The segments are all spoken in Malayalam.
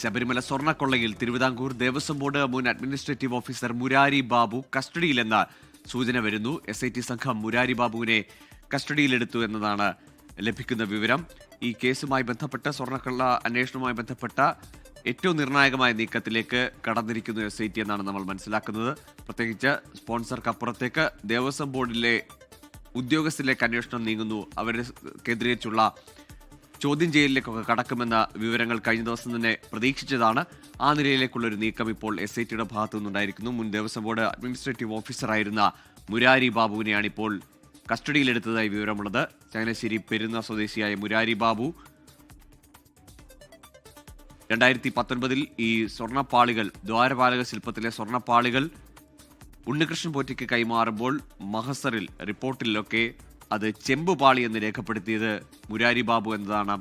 ശബരിമല സ്വർണക്കൊള്ളയിൽ തിരുവിതാംകൂർ ദേവസ്വം ബോർഡ് മുൻ അഡ്മിനിസ്ട്രേറ്റീവ് ഓഫീസർ മുരാരി ബാബു കസ്റ്റഡിയിലെന്ന സൂചന വരുന്നു. എസ് ഐ ടി സംഘം മുരാരി ബാബുവിനെ കസ്റ്റഡിയിലെടുത്തു എന്നതാണ് ലഭിക്കുന്ന വിവരം. ഈ കേസുമായി ബന്ധപ്പെട്ട സ്വർണക്കൊള്ള അന്വേഷണവുമായി ബന്ധപ്പെട്ട ഏറ്റവും നിർണായകമായ നീക്കത്തിലേക്ക് കടന്നിരിക്കുന്നു എസ് ഐ ടി എന്നാണ് നമ്മൾ മനസ്സിലാക്കുന്നത്. പ്രത്യേകിച്ച് സ്പോൺസർക്കപ്പുറത്തേക്ക് ദേവസ്വം ബോർഡിലെ ഉദ്യോഗസ്ഥരിലേക്ക് അന്വേഷണം നീങ്ങുന്നു. അവരെ കേന്ദ്രീകരിച്ചുള്ള ചോദ്യം ചെയ്യലിലേക്കൊക്കെ കടക്കുമെന്ന വിവരങ്ങൾ കഴിഞ്ഞ ദിവസം തന്നെ പ്രതീക്ഷിച്ചതാണ്. ആ നിലയിലേക്കുള്ള ഒരു നീക്കം ഇപ്പോൾ എസ് ഐ ടിയുടെ ഭാഗത്തു നിന്നുണ്ടായിരിക്കുന്നു. മുൻ ദേവസ്വം ബോർഡ് അഡ്മിനിസ്ട്രേറ്റീവ് ഓഫീസറായിരുന്ന മുരാരി ബാബുവിനെയാണ് ഇപ്പോൾ കസ്റ്റഡിയിലെടുത്തതായി വിവരമുള്ളത്. ചങ്ങനാശ്ശേരി പെരുന്ന സ്വദേശിയായ മുരാരി ബാബു രണ്ടായിരത്തി പത്തൊൻപതിൽ ഈ സ്വർണപ്പാളികൾ ദ്വാരപാലക ശില്പത്തിലെ സ്വർണപ്പാളികൾ ഉണ്ണികൃഷ്ണൻ പോറ്റിക്ക് കൈമാറുമ്പോൾ മഹസറിൽ റിപ്പോർട്ടിലൊക്കെ അത് ചെമ്പുപാളി എന്ന് രേഖപ്പെടുത്തിയത് മുരാരി ബാബു എന്നതാണ്.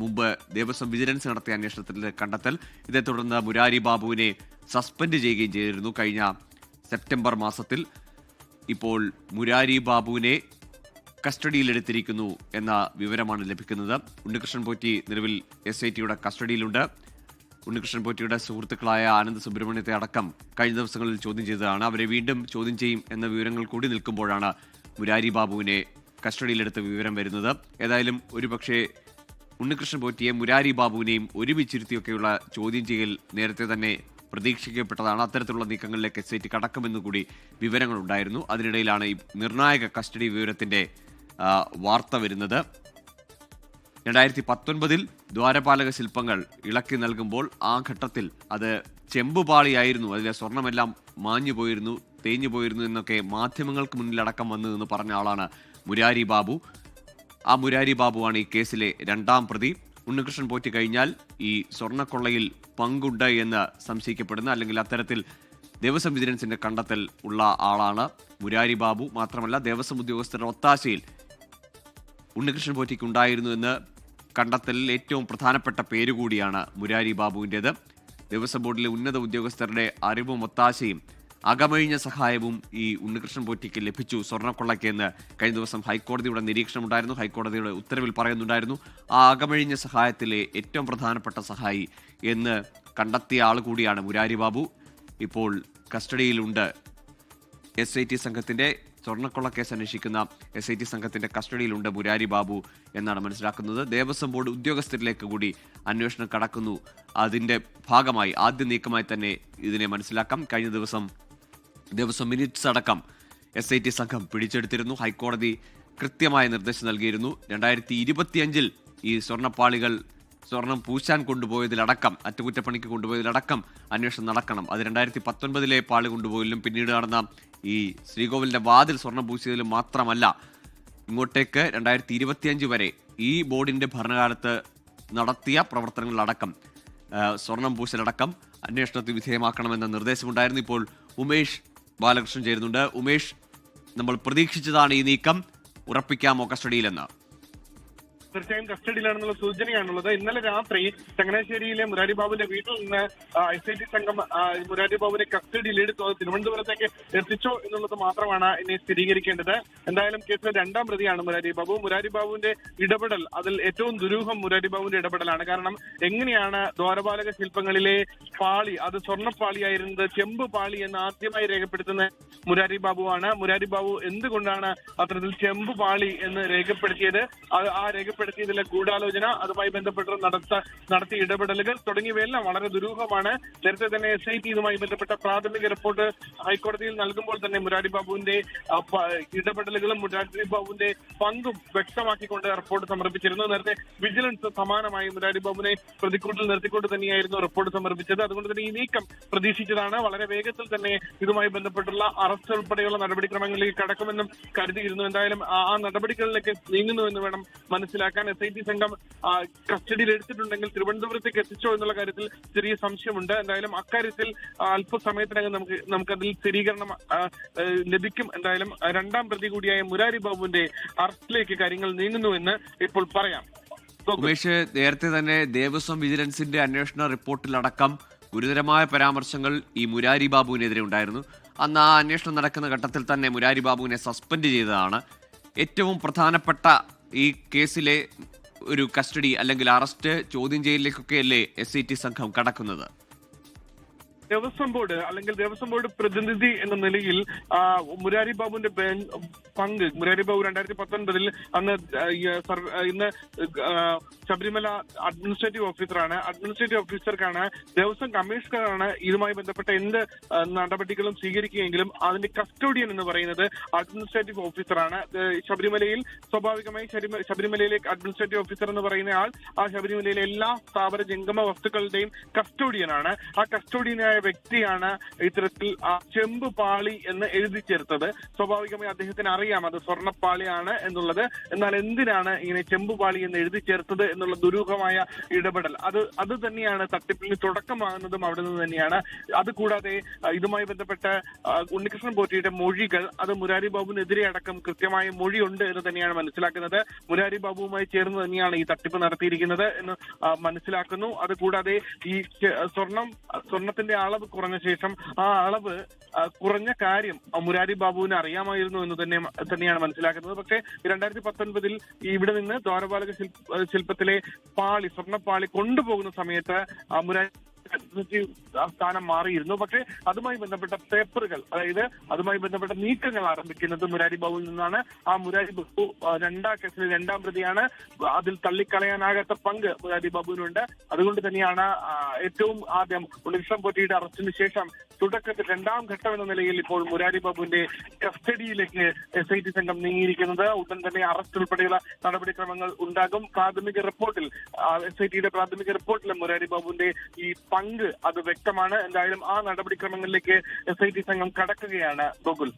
മുമ്പ് ദേവസ്വം വിജിലൻസ് നടത്തിയ അന്വേഷണത്തിൽ കണ്ടെത്തൽ. ഇതേ തുടർന്ന് മുരാരി ബാബുവിനെ സസ്പെൻഡ് ചെയ്യുകയും ചെയ്തിരുന്നു കഴിഞ്ഞ സെപ്റ്റംബർ മാസത്തിൽ. ഇപ്പോൾ മുരാരി ബാബുവിനെ കസ്റ്റഡിയിലെടുത്തിരിക്കുന്നു എന്ന വിവരമാണ് ലഭിക്കുന്നത്. ഉണ്ണികൃഷ്ണൻ പോറ്റി നിലവിൽ എസ് ഐ ടിയുടെ കസ്റ്റഡിയിലുണ്ട്. ഉണ്ണികൃഷ്ണൻ പോറ്റിയുടെ സുഹൃത്തുക്കളായ ആനന്ദ് സുബ്രഹ്മണ്യത്തെ അടക്കം കഴിഞ്ഞ ദിവസങ്ങളിൽ ചോദ്യം ചെയ്തതാണ്. അവരെ വീണ്ടും ചോദ്യം ചെയ്യും എന്ന വിവരങ്ങൾ കൂടി നിൽക്കുമ്പോഴാണ് മുരാരി ബാബുവിനെ കസ്റ്റഡിയിലെടുത്ത വിവരം വരുന്നത്. ഏതായാലും ഒരുപക്ഷേ ഉണ്ണികൃഷ്ണൻ പോറ്റിയെ മുരാരി ബാബുവിനെയും ഒരുമിച്ചിരുത്തിയൊക്കെയുള്ള ചോദ്യം ചെയ്യൽ നേരത്തെ തന്നെ പ്രതീക്ഷിക്കപ്പെട്ടതാണ്. അത്തരത്തിലുള്ള നീക്കങ്ങളിലേക്ക് എസ് ഐ ടി കടക്കുമെന്ന് കൂടി വിവരങ്ങളുണ്ടായിരുന്നു. അതിനിടയിലാണ് ഈ നിർണായക കസ്റ്റഡി വിവരത്തിന്റെ വാർത്ത വരുന്നത്. രണ്ടായിരത്തി പത്തൊൻപതിൽ ദ്വാരപാലക ശില്പങ്ങൾ ഇളക്കി നൽകുമ്പോൾ ആ ഘട്ടത്തിൽ അത് ചെമ്പുപാളിയായിരുന്നു. അതിലെ സ്വർണമെല്ലാം മാഞ്ഞു പോയിരുന്നു തേഞ്ഞു പോയിരുന്നു എന്നൊക്കെ മാധ്യമങ്ങൾക്ക് മുന്നിലടക്കം വന്നു എന്ന് പറഞ്ഞ ആളാണ് മുരാരി ബാബു. ആ മുരാരി ബാബുവാണ് ഈ കേസിലെ രണ്ടാം പ്രതി. ഉണ്ണികൃഷ്ണൻ പോറ്റി കഴിഞ്ഞാൽ ഈ സ്വർണക്കൊള്ളയിൽ പങ്കുണ്ട് എന്ന് സംശയിക്കപ്പെടുന്ന അല്ലെങ്കിൽ അത്തരത്തിൽ ദേവസ്വം വിജിലൻസിന്റെ കണ്ടെത്തൽ ഉള്ള ആളാണ് മുരാരി ബാബു. മാത്രമല്ല ദേവസ്വം ഉദ്യോഗസ്ഥരുടെ ഒത്താശയിൽ ഉണ്ണികൃഷ്ണൻ പോറ്റിക്ക് ഉണ്ടായിരുന്നു എന്ന് കണ്ടെത്തലിൽ ഏറ്റവും പ്രധാനപ്പെട്ട പേര് കൂടിയാണ് മുരാരി ബാബുവിന്റേത്. ദേവസ്വം ബോർഡിലെ ഉന്നത ഉദ്യോഗസ്ഥരുടെ അറിവും ഒത്താശയും അകമഴിഞ്ഞ സഹായവും ഈ ഉണ്ണികൃഷ്ണൻ പോറ്റിക്ക് ലഭിച്ചു. സ്വർണക്കൊള്ളയ്ക്ക് എന്ന് കഴിഞ്ഞ ദിവസം ഹൈക്കോടതിയുടെ നിരീക്ഷണമുണ്ടായിരുന്നു. ഹൈക്കോടതിയുടെ ഉത്തരവിൽ പറയുന്നുണ്ടായിരുന്നു ആ അകമഴിഞ്ഞ സഹായത്തിലെ ഏറ്റവും പ്രധാനപ്പെട്ട സഹായി എന്ന് കണ്ടെത്തിയ ആൾ കൂടിയാണ് മുരാരി ബാബു. ഇപ്പോൾ കസ്റ്റഡിയിലുണ്ട് എസ് ഐ ടി സംഘത്തിന്റെ സ്വർണക്കൊള്ള കേസ് അന്വേഷിക്കുന്ന എസ് ഐ ടി സംഘത്തിന്റെ കസ്റ്റഡിയിലുണ്ട് മുരാരി ബാബു എന്നാണ് മനസ്സിലാക്കുന്നത്. ദേവസ്വം ബോർഡ് ഉദ്യോഗസ്ഥരിലേക്ക് കൂടി അന്വേഷണം കടക്കുന്നു. അതിന്റെ ഭാഗമായി ആദ്യ നീക്കമായി തന്നെ ഇതിനെ മനസ്സിലാക്കാം. കഴിഞ്ഞ ദിവസം ദേവസ്വം മിനിറ്റ്സ് അടക്കം എസ് ഐ ടി സംഘം പിടിച്ചെടുത്തിരുന്നു. ഹൈക്കോടതി കൃത്യമായ നിർദ്ദേശം നൽകിയിരുന്നു. രണ്ടായിരത്തി ഇരുപത്തിയഞ്ചിൽ ഈ സ്വർണപ്പാളികൾ സ്വർണം പൂശാൻ കൊണ്ടുപോയതിലടക്കം അറ്റകുറ്റപ്പണിക്ക് കൊണ്ടുപോയതിലടക്കം അന്വേഷണം നടക്കണം. അത് രണ്ടായിരത്തി പത്തൊൻപതിലെ പാളി കൊണ്ടുപോയതിലും പിന്നീട് നടന്ന ഈ ശ്രീകോവിലിന്റെ വാതിൽ സ്വർണം പൂശിയതിലും മാത്രമല്ല ഇങ്ങോട്ടേക്ക് രണ്ടായിരത്തി ഇരുപത്തിയഞ്ച് വരെ ഈ ബോർഡിന്റെ ഭരണകാലത്ത് നടത്തിയ പ്രവർത്തനങ്ങളിലടക്കം സ്വർണം പൂശലടക്കം അന്വേഷണത്തിന് വിധേയമാക്കണമെന്ന നിർദ്ദേശമുണ്ടായിരുന്നു. ഇപ്പോൾ ഉമേഷ് ബാലകൃഷ്ണൻ ചേരുന്നുണ്ട്. ഉമേഷ് നമ്മൾ പ്രതീക്ഷിച്ചതാണ് ഈ നീക്കം. ഉറപ്പിക്കാമോ കസ്റ്റഡിയിലെന്ന്? തീർച്ചയായും കസ്റ്റഡിയിലാണെന്നുള്ള സൂചനയാണുള്ളത്. ഇന്നലെ രാത്രി ചങ്ങനാശ്ശേരിയിലെ മുരാരി ബാബുവിന്റെ വീട്ടിൽ നിന്ന് എസ് ഐ ടി സംഘം മുരാരി ബാബുവിനെ കസ്റ്റഡിയിൽ എടുത്തു അത് തിരുവനന്തപുരത്തേക്ക് എത്തിച്ചോ എന്നുള്ളത് മാത്രമാണ് ഇനി സ്ഥിരീകരിക്കേണ്ടത്. എന്തായാലും കേസിലെ രണ്ടാം പ്രതിയാണ് മുരാരി ബാബു മുരാരി ബാബുവിന്റെ ഇടപെടൽ അതിൽ ഏറ്റവും ദുരൂഹം മുരാരി ബാബുവിന്റെ ഇടപെടലാണ്. കാരണം എങ്ങനെയാണ് ദ്വാരപാലക ശില്പങ്ങളിലെ പാളി അത് സ്വർണപ്പാളിയായിരുന്നത് ചെമ്പ് പാളി എന്ന് ആദ്യമായി രേഖപ്പെടുത്തുന്ന മുരാരി ബാബുവാണ് മുരാരി ബാബു എന്തുകൊണ്ടാണ് അത്തരത്തിൽ ചെമ്പ് പാളി എന്ന് രേഖപ്പെടുത്തിയത്? ആ ആ രേഖപ്പെടുത്തിയതിലെ ഗൂഢാലോചന അതുമായി ബന്ധപ്പെട്ട് നടത്ത നടത്തിയ ഇടപെടലുകൾ തുടങ്ങിയവയെല്ലാം വളരെ ദുരൂഹമാണ്. നേരത്തെ തന്നെ എസ് ഐ ടി ഇതുമായി ബന്ധപ്പെട്ട പ്രാഥമിക റിപ്പോർട്ട് ഹൈക്കോടതിയിൽ നൽകുമ്പോൾ തന്നെ മുരാരി ബാബുവിന്റെ ഇടപെടലുകളും മുരാരി ബാബുവിന്റെ പങ്കും വ്യക്തമാക്കിക്കൊണ്ട് റിപ്പോർട്ട് സമർപ്പിച്ചിരുന്നു. നേരത്തെ വിജിലൻസ് സമാനമായി മുരാരി ബാബുവിനെ പ്രതിക്കൂട്ടിൽ നിർത്തിക്കൊണ്ട് തന്നെയായിരുന്നു റിപ്പോർട്ട് സമർപ്പിച്ചത്. അതുകൊണ്ട് തന്നെ ഈ നീക്കം പ്രതീക്ഷിച്ചതാണ്. വളരെ വേഗത്തിൽ തന്നെ ഇതുമായി ബന്ധപ്പെട്ടുള്ള അറസ്റ്റ് ഉൾപ്പെടെയുള്ള നടപടിക്രമങ്ങളിലേക്ക് കടക്കുമെന്നും കരുതിയിരുന്നു. എന്തായാലും ആ നടപടികളിലേക്ക് നീങ്ങുന്നുവെന്ന് വേണം മനസ്സിലാക്കാൻ എസ് ഐ ടി സംഘം കസ്റ്റഡിയിൽ എടുത്തിട്ടുണ്ടെങ്കിൽ തിരുവനന്തപുരത്തേക്ക് എത്തിച്ചോ എന്നുള്ള കാര്യത്തിൽ ചെറിയ സംശയമുണ്ട്. എന്തായാലും അക്കാര്യത്തിൽ അല്പസമയത്തിനകം നമുക്ക് നമുക്കതിൽ സ്ഥിരീകരണം ലഭിക്കും. എന്തായാലും രണ്ടാം പ്രതി കൂടിയായ മുരാരി ബാബുവിന്റെ അറസ്റ്റിലേക്ക് കാര്യങ്ങൾ നീങ്ങുന്നു എന്ന് ഇപ്പോൾ പറയാം. ഉമേഷ് നേരത്തെ തന്നെ ദേവസ്വം വിജിലൻസിന്റെ അന്വേഷണ റിപ്പോർട്ടിലടക്കം ഗുരുതരമായ പരാമർശങ്ങൾ ഈ മുരാരി ബാബുവിനെതിരെ ഉണ്ടായിരുന്നു. അന്ന് ആ അന്വേഷണം നടക്കുന്ന ഘട്ടത്തിൽ തന്നെ മുരാരി ബാബുവിനെ സസ്പെൻഡ് ചെയ്തതാണ് ഏറ്റവും പ്രധാനപ്പെട്ട ഈ കേസിലെ ഒരു കസ്റ്റഡി അല്ലെങ്കിൽ അറസ്റ്റ് ചോദ്യം ചെയ്യലിലേക്കൊക്കെയല്ലേ എസ് ഐ ടി സംഘം കടക്കുന്നത്? ദേവസ്വം ബോർഡ് അല്ലെങ്കിൽ ദേവസ്വം ബോർഡ് പ്രതിനിധി എന്ന നിലയിൽ മുരാരി ബാബുവിന്റെ പങ്ക് മുരാരി ബാബു രണ്ടായിരത്തി പത്തൊൻപതിൽ അന്ന് ഇന്ന് ശബരിമല അഡ്മിനിസ്ട്രേറ്റീവ് ഓഫീസറാണ്. അഡ്മിനിസ്ട്രേറ്റീവ് ഓഫീസർക്കാണ് ദേവസ്വം കമ്മീഷണറാണ് ഇതുമായി ബന്ധപ്പെട്ട എന്ത് നടപടികളും സ്വീകരിക്കുകയെങ്കിലും അതിന്റെ കസ്റ്റോഡിയൻ എന്ന് പറയുന്നത് അഡ്മിനിസ്ട്രേറ്റീവ് ഓഫീസറാണ്. ശബരിമലയിൽ സ്വാഭാവികമായി ശബരിമലയിലെ അഡ്മിനിസ്ട്രേറ്റീവ് ഓഫീസർ എന്ന് പറയുന്ന ആൾ ആ ശബരിമലയിലെ എല്ലാ സ്ഥാപന ജംഗമ വസ്തുക്കളുടെയും കസ്റ്റോഡിയനാണ്. ആ കസ്റ്റോഡിയനായ വ്യക്തിയാണ് ഇത്തരത്തിൽ ചെമ്പ് പാളി എന്ന് എഴുതി ചേർത്തത്. സ്വാഭാവികമായി അദ്ദേഹത്തിന് അറിയാം അത് സ്വർണപ്പാളിയാണ് എന്നുള്ളത്. എന്നാൽ എന്തിനാണ് ഇങ്ങനെ ചെമ്പ് പാളി എന്ന് എഴുതി ചേർത്തത് എന്നുള്ള ദുരൂഹമായ ഇടപെടൽ? അത് അത് തന്നെയാണ് തട്ടിപ്പിന് തുടക്കമാകുന്നതും അവിടെ നിന്ന് തന്നെയാണ്. അതുകൂടാതെ ഇതുമായി ബന്ധപ്പെട്ട ഉണ്ണികൃഷ്ണൻ പോറ്റിയുടെ മൊഴികൾ അത് മുരാരി ബാബുവിനെതിരെ അടക്കം കൃത്യമായ മൊഴിയുണ്ട് എന്ന് തന്നെയാണ് മനസ്സിലാക്കുന്നത്. മുരാരി ബാബുവുമായി ചേർന്ന് തന്നെയാണ് ഈ തട്ടിപ്പ് നടത്തിയിരിക്കുന്നത് എന്ന് മനസ്സിലാക്കുന്നു. അതുകൂടാതെ ഈ സ്വർണം സ്വർണത്തിന്റെ അളവ് കുറഞ്ഞ ശേഷം ആ അളവ് കുറഞ്ഞ കാര്യം മുരാരി ബാബുവിന് അറിയാമായിരുന്നു എന്ന് തന്നെ തന്നെയാണ് മനസ്സിലാക്കുന്നത്. പക്ഷേ രണ്ടായിരത്തി പത്തൊൻപതിൽ ഇവിടെ നിന്ന് ദ്വാരപാലക ശില്പ ശില്പത്തിലെ പാളി സ്വർണപ്പാളി കൊണ്ടുപോകുന്ന സമയത്ത് മുരാരി സ്ഥാനം മാറിയിരുന്നു. പക്ഷേ അതുമായി ബന്ധപ്പെട്ട പേപ്പറുകൾ അതായത് അതുമായി ബന്ധപ്പെട്ട നീക്കങ്ങൾ ആരംഭിക്കുന്നത് മുരാരി ബാബുവിൽ നിന്നാണ്. ആ മുരാരി ബാബു രണ്ടാം കേസിൽ രണ്ടാം പ്രതിയാണ്. അതിൽ തള്ളിക്കളയാനാകാത്ത പങ്ക് മുരാരി ബാബുവിനുണ്ട്. അതുകൊണ്ട് തന്നെയാണ് ഏറ്റവും ആദ്യം ഉണ്ണികൃഷ്ണൻ പോറ്റിയുടെ അറസ്റ്റിന് ശേഷം തുടക്കത്തിൽ രണ്ടാം ഘട്ടം എന്ന നിലയിൽ ഇപ്പോൾ മുരാരി ബാബുവിന്റെ കസ്റ്റഡിയിലേക്ക് എസ് ഐ ടി സംഘം നീങ്ങിയിരിക്കുന്നത്. ഉടൻ തന്നെ അറസ്റ്റ് ഉൾപ്പെടെയുള്ള നടപടിക്രമങ്ങൾ ഉണ്ടാകും. പ്രാഥമിക റിപ്പോർട്ടിൽ എസ് ഐ ടിയുടെ പ്രാഥമിക റിപ്പോർട്ടിൽ മുരാരി ബാബുവിന്റെ ഈ പങ്ക് അത് വ്യക്തമാണ്. എന്തായാലും ആ നടപടിക്രമങ്ങളിലേക്ക് എസ് ഐ ടി സംഘം കടക്കുകയാണ്. ഗോകുൽ.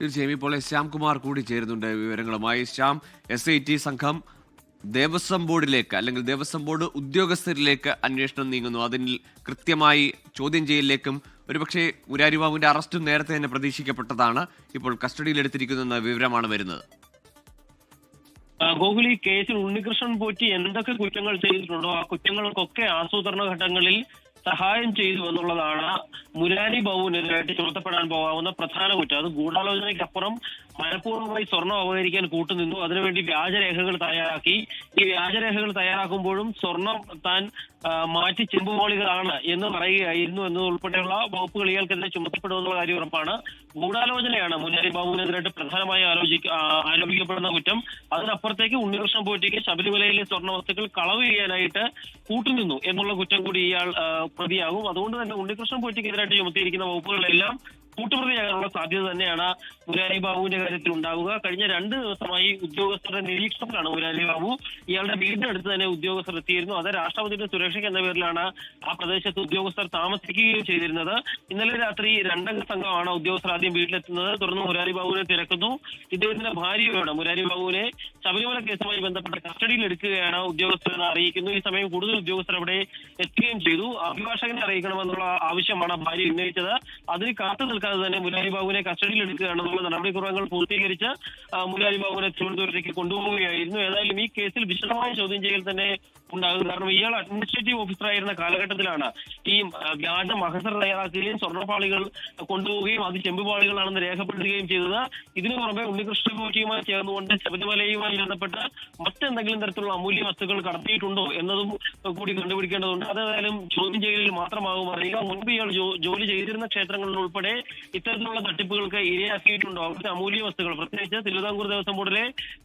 തീർച്ചയായും ഇപ്പോൾ ശ്യാം ശ്യാംകുമാർ കൂടി ചേരുന്നുണ്ട് വിവരങ്ങളുമായി. ശ്യാം എസ് ഐ ടി സംഘം ദേവസ്വം ബോർഡിലേക്ക് അല്ലെങ്കിൽ ദേവസ്വം ബോർഡ് ഉദ്യോഗസ്ഥരിലേക്ക് അന്വേഷണം നീങ്ങുന്നു. അതിൽ കൃത്യമായി ചോദ്യം ചെയ്യലിലേക്കും ഒരുപക്ഷെ ഉരാരിബാബുവിന്റെ അറസ്റ്റും നേരത്തെ തന്നെ പ്രതീക്ഷിക്കപ്പെട്ടതാണ്. ഇപ്പോൾ കസ്റ്റഡിയിലെടുത്തിരിക്കുന്ന വിവരമാണ് വരുന്നത്. ഗോകുലി കേസിൽ ഉണ്ണികൃഷ്ണൻ പോറ്റി എന്തൊക്കെ കുറ്റങ്ങൾ ചെയ്തിട്ടുണ്ടോ? ആ കുറ്റങ്ങൾക്കൊക്കെ ആസൂത്രണ ഘട്ടങ്ങളിൽ സഹായം ചെയ്തു എന്നുള്ളതാണ് മുരാരി ബാബുവിനെതിരായിട്ട് ചുമത്തപ്പെടാൻ പോകാവുന്ന പ്രധാന കുറ്റം. അത് ഗൂഢാലോചനയ്ക്കപ്പുറം മനഃപൂർവമായി സ്വർണം അപഹരിക്കാൻ കൂട്ടുനിന്നു. അതിനുവേണ്ടി വ്യാജരേഖകൾ തയ്യാറാക്കി. ഈ വ്യാജരേഖകൾ തയ്യാറാക്കുമ്പോഴും സ്വർണം താൻ മാറ്റി ചെമ്പുമോളികളാണ് എന്ന് പറയുകയായിരുന്നു എന്നതുൾപ്പെടെയുള്ള വകുപ്പുകൾ ഇയാൾക്കെതിരെ ചുമത്തപ്പെടുമെന്നുള്ള കാര്യം ഉറപ്പാണ്. ഗൂഢാലോചനയാണ് മുരാരി ബാബുവിനെതിരായിട്ട് പ്രധാനമായി ആലോചിക്ക ആരോപിക്കപ്പെടുന്ന കുറ്റം. അതിനപ്പുറത്തേക്ക് ഉണ്ണികൃഷ്ണൻ പോറ്റിക്ക് ശബരിമലയിലെ സ്വർണ വസ്തുക്കൾ കളവ് ചെയ്യാനായിട്ട് കൂട്ടുനിന്നു എന്നുള്ള കുറ്റം കൂടി ഇയാൾ പ്രതിയാകും. അതുകൊണ്ട് തന്നെ ഉണ്ണികൃഷ്ണൻ പോറ്റിക്കെതിരായിട്ട് ചുമത്തിയിരിക്കുന്ന വകുപ്പുകളെല്ലാം കൂട്ടുപ്രതിയാകാനുള്ള സാധ്യത തന്നെയാണ് മുരാരി ബാബുവിന്റെ കാര്യത്തിൽ ഉണ്ടാവുക. കഴിഞ്ഞ രണ്ട് ദിവസമായി ഉദ്യോഗസ്ഥരുടെ നിരീക്ഷണത്തിലാണ് മുരാരി ബാബു. ഇയാളുടെ വീടിനടുത്ത് തന്നെ ഉദ്യോഗസ്ഥർ എത്തിയിരുന്നു. അത് രാഷ്ട്രപതിയുടെ സുരക്ഷയ്ക്ക് എന്ന പേരിലാണ് ആ പ്രദേശത്ത് ഉദ്യോഗസ്ഥർ താമസിക്കുകയും ചെയ്തിരുന്നത്. ഇന്നലെ രാത്രി രണ്ടംഗ സംഘമാണ് ഉദ്യോഗസ്ഥർ ആദ്യം വീട്ടിലെത്തുന്നത്. തുടർന്ന് മുരാരി ബാബുവിനെ തിരക്കുന്നു. ഇദ്ദേഹത്തിന്റെ ഭാര്യയോട് മുരാരി ബാബുവിനെ ശബരിമല കേസുമായി ബന്ധപ്പെട്ട കസ്റ്റഡിയിൽ എടുക്കുകയാണ് ഉദ്യോഗസ്ഥർ എന്ന് അറിയിക്കുന്നു. ഈ സമയം കൂടുതൽ ഉദ്യോഗസ്ഥർ അവിടെ എത്തുകയും ചെയ്തു. അഭിഭാഷകനെ അറിയിക്കണമെന്നുള്ള ആവശ്യമാണ് ഭാര്യ ഉന്നയിച്ചത്. അതിന് കാത്തു നിൽക്കാതെ തന്നെ മുരാരി ബാബുവിനെ കസ്റ്റഡിയിൽ എടുക്കുകയാണെന്നുള്ള നടപടിക്രമങ്ങൾ പൂർത്തീകരിച്ച് ആ, മുരാരി ബാബുവിനെ തിരുവനന്തപുരത്തേക്ക് കൊണ്ടുപോവുകയായിരുന്നു. ഏതായാലും ഈ കേസിൽ വിശദമായ ചോദ്യം ചെയ്യൽ തന്നെ ഉണ്ടാകും കാരണം ഇയാൾ അഡ്മിനിസ്ട്രേറ്റീവ് ഓഫീസറായിരുന്ന കാലഘട്ടത്തിലാണ് ഈ വ്യാജ മഹസർ തയ്യാറാക്കുകയും സ്വർണപ്പാളികൾ കൊണ്ടുപോവുകയും അത് ചെമ്പുപാളികളാണെന്ന് രേഖപ്പെടുത്തുകയും ചെയ്തത്. ഇതിനു പുറമെ ഉണ്ണികൃഷ്ണ പോറ്റിയുമായി ചേർന്നുകൊണ്ട് ശബരിമലയുമായി ബന്ധപ്പെട്ട മറ്റെന്തെങ്കിലും തരത്തിലുള്ള അമൂല്യ വസ്തുക്കൾ കടത്തിയിട്ടുണ്ടോ എന്നതും കൂടി കണ്ടുപിടിക്കേണ്ടതുണ്ട്. അതേതായാലും ചോദ്യം ചെയ്യലിൽ മാത്രമാകും. അറിയുക മുൻപ് ഇയാൾ ജോലി ചെയ്തിരുന്ന ക്ഷേത്രങ്ങളിൽ ഉൾപ്പെടെ ഇത്തരത്തിലുള്ള തട്ടിപ്പുകൾക്ക് ഇരയാക്കിയിട്ടുണ്ടോ. അവിടുത്തെ അമൂല്യ വസ്തുക്കൾ. പ്രത്യേകിച്ച് തിരുവിതാംകൂർ ദേവസ്വം ബോർഡിലെ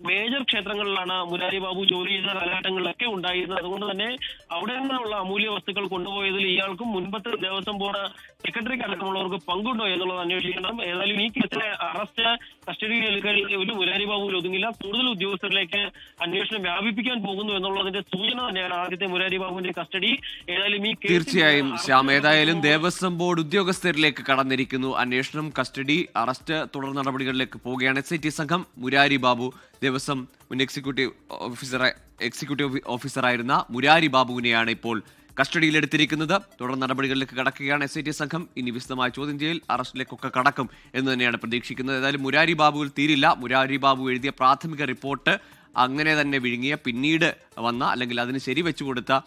മേജർ ക്ഷേത്രങ്ങളിലാണ് മുരാരി ബാബു ജോലി ചെയ്ത കാലഘട്ടങ്ങളിലൊക്കെ ഉണ്ടായിരുന്നത് അതുകൊണ്ട് തന്നെ അവിടെ നിന്നുള്ള അമൂല്യ വസ്തുക്കൾ കൊണ്ടുപോയതിൽ ഇയാൾക്കും മുൻപത്തെ ദേവസ്വം ബോർഡ് സെക്രട്ടറിക്ക് അടക്കമുള്ളവർക്ക് പങ്കുണ്ടോ എന്നുള്ളത് അന്വേഷിക്കണം ഏതായാലും ഈ കേസിലെ അറസ്റ്റ് കസ്റ്റഡിയിൽ എടുക്കൽ ഒരു മുരാരി ബാബുവിൽ ഒതുങ്ങില്ല. കൂടുതൽ ഉദ്യോഗസ്ഥരിലേക്ക് അന്വേഷണം വ്യാപിപ്പിക്കാൻ പോകുന്നു എന്നുള്ളതിന്റെ സൂചന തന്നെയാണ് ആദ്യത്തെ മുരാരി ബാബുവിന്റെ കസ്റ്റഡി. ഏതായാലും ഈ തീർച്ചയായും ശ്യാം. ഏതായാലും ദേവസ്വം ബോർഡ് ഉദ്യോഗസ്ഥരിലേക്ക് കടന്നിരിക്കുന്നു. അന്വേഷണം കസ്റ്റഡി അറസ്റ്റ് തുടർ നടപടികളിലേക്ക് പോവുകയാണ്. എസ് ഐ ടി സംഘം മുരാരി ബാബു ദേവസ്വം മുൻ എക്സിക്യൂട്ടീവ് ഓഫീസർ എക്സിക്യൂട്ടീവ് ഓഫീസറായിരുന്ന മുരാരി ബാബുവിനെയാണ് ഇപ്പോൾ കസ്റ്റഡിയിലെടുത്തിരിക്കുന്നത്. തുടർ നടപടികളിലേക്ക് കടക്കുകയാണ് എസ് ഐ ടി സംഘം. ഇനി വിശദമായ ചോദ്യം ചെയ്യൽ അറസ്റ്റിലേക്കൊക്കെ കടക്കും എന്ന് തന്നെയാണ് പ്രതീക്ഷിക്കുന്നത്. ഏതായാലും മുരാരി ബാബുവിൽ തീരില്ല. മുരാരി ബാബു എഴുതിയ പ്രാഥമിക റിപ്പോർട്ട് അങ്ങനെ തന്നെ വിഴുങ്ങിയ പിന്നീട് വന്ന അല്ലെങ്കിൽ അതിന് ശരിവെച്ചു കൊടുത്ത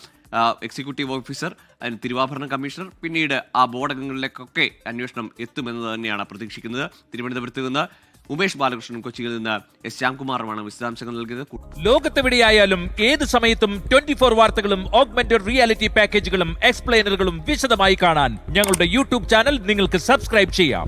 എക്സിക്യൂട്ടീവ് ഓഫീസർ അതിന് തിരുവാഭരണ കമ്മീഷണർ പിന്നീട് ആ ബോർഡ് അംഗങ്ങളിലേക്കൊക്കെ അന്വേഷണം എത്തുമെന്ന് തന്നെയാണ് പ്രതീക്ഷിക്കുന്നത്. തിരുവനന്തപുരത്ത് നിന്ന് ഉമേഷ് ബാലകൃഷ്ണൻ കൊച്ചിയിൽ നിന്ന് എസ് ശ്യാംകുമാറുമാണ് വിശദാംശങ്ങൾ നൽകിയത്. ലോകത്തെവിടെയായാലും ഏത് സമയത്തും ട്വന്റി ഫോർ വാർത്തകളും ഓഗ്മെന്റഡ് റിയാലിറ്റി പാക്കേജുകളും എക്സ്പ്ലെയിനറുകളും വിശദമായി കാണാൻ ഞങ്ങളുടെ യൂട്യൂബ് ചാനൽ നിങ്ങൾക്ക് സബ്സ്ക്രൈബ് ചെയ്യാം.